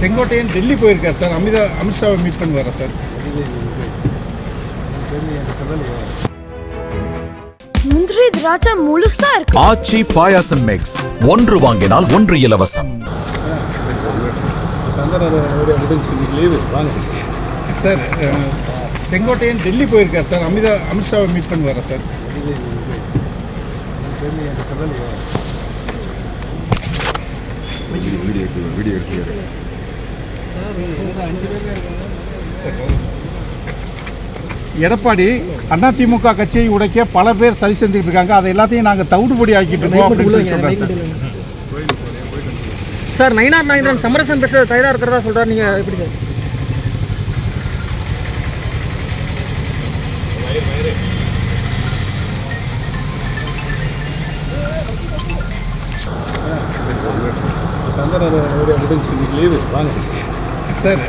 செங்கோட்டையன் டெல்லி போயிருக்கார் சார். அமிதா அமித்ஷாவை மீட் பண்ணி வரேன் சார்? முந்திரி திராட்சை முழுசா இருக்கு. ஆச்சி பாயாசம் மிக்ஸ் ஒன்று வாங்கினால் ஒன்று இலவசம். சார் செங்கோட்டையன் டெல்லி போயிருக்கார் சார். அமிதா அமித்ஷாவை மீட் பண்ணி வரேன் சார்? எடப்பாடி அதிமுக கட்சியை உடைக்க பல பேர் சரி செஞ்சுட்டு இருக்காங்க. அதை எல்லாத்தையும் நாங்கள் தவிடுபடி ஆக்கிட்டு இருக்கோம் அப்படின்னு சொல்லி சார். சார் நயினார் நாகேந்திரன் சமரசம் பேச தயாராக இருக்கிறதா சொல்கிறார் நீங்கள் எப்படி சார்? முடிஞ்சு லீவு வாங்க. சார்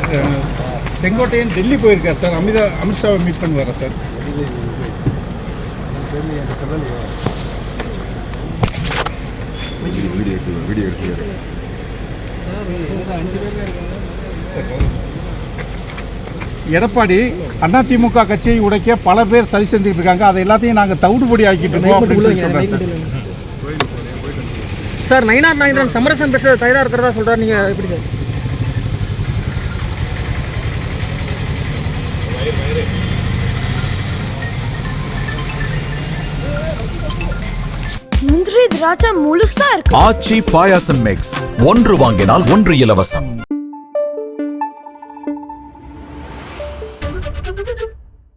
செங்கோட்டையன் டெல்லி போயிருக்கார் சார். அமிதா அமித்ஷாவை மீட் பண்ணி வரேன் சார்? எடப்பாடி அதிமுக கட்சியை உடைக்க பல பேர் சரி செஞ்சுட்டு இருக்காங்க. அதை எல்லாத்தையும் நாங்கள் தவிடுபடி ஆக்கிட்டு இருக்கோம் அப்படின்னு சொல்லி சொல்கிறேன் சார். சார் நைனார் நாகேந்திரன் சமரசம் பேச தயாராக இருக்கிறதா சொல்கிறார் நீங்கள் எப்படி சார்? முந்திரி திராட்சை முழுசா இருக்கு. ஆச்சி பாயாசம் மிக்ஸ் ஒன்று வாங்கினால் ஒன்று இலவசம்.